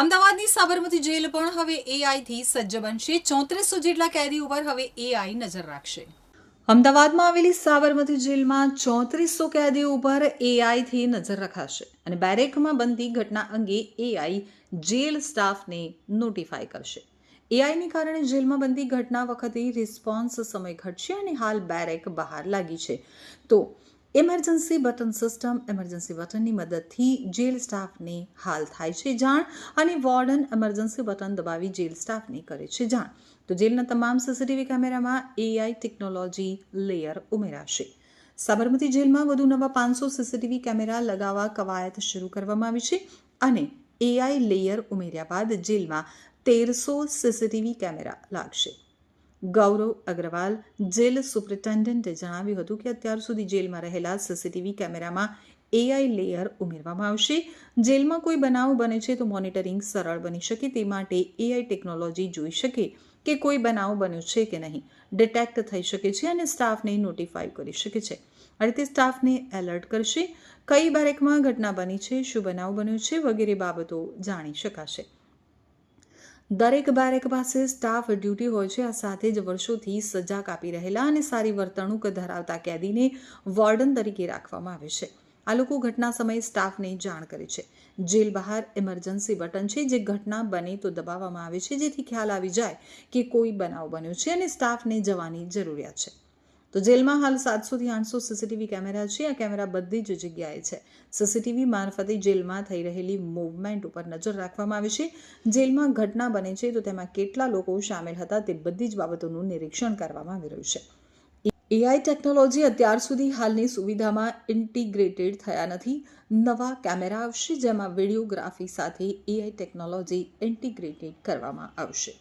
અમદાવાદની સાબરમતી જેલ પણ હવે એઆઈથી સજ્જ બનશે. ચોત્રીસો જેટલા કેદી ઉપર હવે એઆઈ નજર રાખશે. અમદાવાદમાં આવેલી સાબરમતી જેલમાં ચોત્રીસો કેદીઓ ઉપર એઆઈથી નજર રખાશે અને બેરેકમાં બનતી ઘટના અંગે એઆઈ જેલ સ્ટાફને નોટિફાય કરશે. એઆઈને કારણે જેલમાં બનતી ઘટના વખતે રિસ્પોન્સ સમય ઘટશે અને હાલ બેરેક બહાર લાગી છે. તો ઇમરજન્સી બટન સિસ્ટમ ઇમરજન્સી બટનની મદદથી જેલ સ્ટાફને હાલ થાય છે જાણ અને વોર્ડન ઇમરજન્સી બટન દબાવી જેલ સ્ટાફને કરે છે જાણ. તો જેલના તમામ સીસીટીવી કેમેરામાં એઆઈ ટેકનોલોજી લેયર ઉમેરાશે. સાબરમતી જેલમાં વધુ નવા પાંચસો સીસીટીવી કેમેરા લગાવવા કવાયત શરૂ કરવામાં આવી છે અને એઆઈ લેયર ઉમેર્યા બાદ જેલમાં તેરસો સીસીટીવી કેમેરા લાગશે. ગૌરવ અગ્રવાલ જેલ સુપ્રિન્ટેન્ડન્ટે જણાવ્યું હતું કે અત્યાર સુધી જેલમાં રહેલા સીસીટીવી કેમેરામાં એઆઈ લેયર ઉમેરવામાં આવશે. જેલમાં કોઈ બનાવ બને છે તો મોનિટરિંગ સરળ બની શકે તે માટે એઆઈ ટેકનોલોજી જોઈ શકે કે કોઈ બનાવ બન્યો છે કે નહીં. ડિટેક્ટ થઈ શકે છે અને સ્ટાફને નોટિફાઈ કરી શકે છે. આ રીતે સ્ટાફને એલર્ટ કરશે. કઈ બેરેકમાં ઘટના બની છે, શું બનાવ બન્યો છે વગેરે બાબતો જાણી શકાશે. દરેક બેરેક પાસે સ્ટાફ ડ્યુટી હોય છે. આ સાથે જ વર્ષોથી સજા કાપી રહેલા અને સારી વર્તણૂક ધરાવતા કેદીને વોર્ડન તરીકે રાખવામાં આવે છે. આ લોકો ઘટના સમયે સ્ટાફને જાણ કરે છે. જેલ બહાર ઇમરજન્સી બટન છે. જે ઘટના બને તો દબાવવામાં આવે છે. જેથી ખ્યાલ આવી જાય કે કોઈ બનાવ બન્યો છે અને સ્ટાફને જવાની જરૂરિયાત છે. તો જેલમાં હાલ સાતસોથી આઠસો સીસીટીવી કેમેરા છે. આ કેમેરા બધી જ જગ્યાએ છે. સીસીટીવી મારફતે જેલમાં થઈ રહેલી મૂવમેન્ટ ઉપર નજર રાખવામાં આવે છે. જેલમાં ઘટના બને છે તો તેમાં કેટલા લોકો સામેલ હતા તે બધી જ બાબતોનું નિરીક્ષણ કરવામાં આવી રહ્યું છે. એઆઈ ટેકનોલોજી અત્યાર સુધી હાલની સુવિધામાં ઇન્ટિગ્રેટેડ થયા નથી. નવા કેમેરા આવશે જેમાં વિડીયોગ્રાફી સાથે એઆઈ ટેકનોલોજી ઇન્ટિગ્રેટેડ કરવામાં આવશે.